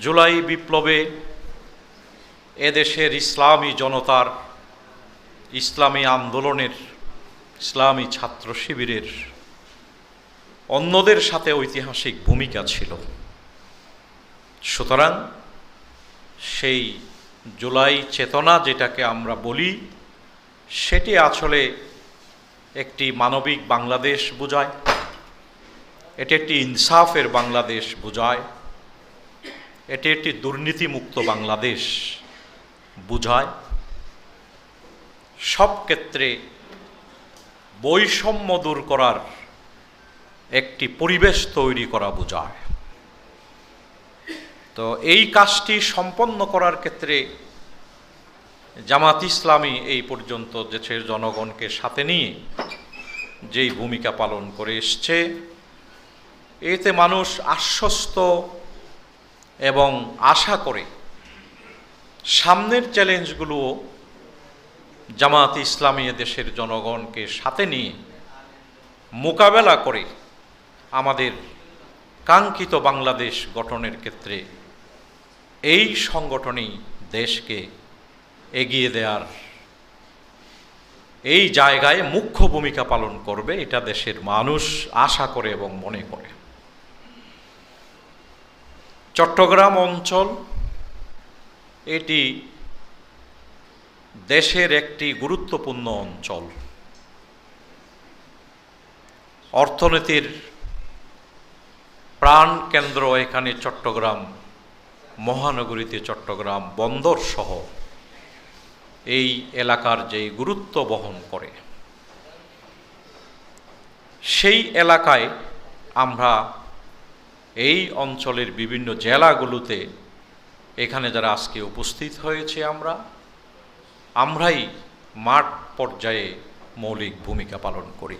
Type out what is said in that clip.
জুলাই বিপ্লবে এদেশের ইসলামী জনতার ইসলামী আন্দোলনের ইসলামী ছাত্র শিবিরের অন্যদের সাথে ঐতিহাসিক ভূমিকা ছিল। সুতরাং সেই জুলাই চেতনা যেটাকে আমরা বলি, সেটি আসলে একটি মানবিক বাংলাদেশ বোঝায়, এটি একটি ইনসাফের বাংলাদেশ বোঝায়। এটি একটি দুর্নীতিমুক্ত বাংলাদেশ। বোঝায়, সব ক্ষেত্রে বৈষম্য দূর করার একটি পরিবেশ তৈরি করা বোঝায়। তো এই কাজটি সম্পন্ন করার ক্ষেত্রে জামাত ইসলামী এই পর্যন্ত দেশের জনগণকে সাথে নিয়ে যেই ভূমিকা পালন করে এসছে, এতে মানুষ আশ্বস্ত এবং আশা করে সামনের চ্যালেঞ্জগুলোও জামাত ইসলামী দেশের জনগণকে সাথে নিয়ে মোকাবেলা করে আমাদের কাঙ্ক্ষিত বাংলাদেশ গঠনের ক্ষেত্রে এই সংগঠনই দেশকে এগিয়ে দেওয়ার এই জায়গায় মুখ্য ভূমিকা পালন করবে, এটা দেশের মানুষ আশা করে এবং মনে করে। চট্টগ্রাম অঞ্চল, এটি দেশের একটি গুরুত্বপূর্ণ অঞ্চল। অর্থনীতির প্রাণ কেন্দ্র এখানে চট্টগ্রাম, মহানগরীতে চট্টগ্রাম বন্দর সহ এই এলাকার যেই গুরুত্ব বহন করে। সেই এলাকায় আমরা এই অঞ্চলের বিভিন্ন জেলাগুলোতে এখানে যারা আজকে উপস্থিত হয়েছে আমরা, আমরাই মাঠ পর্যায়ে মৌলিক ভূমিকা পালন করি।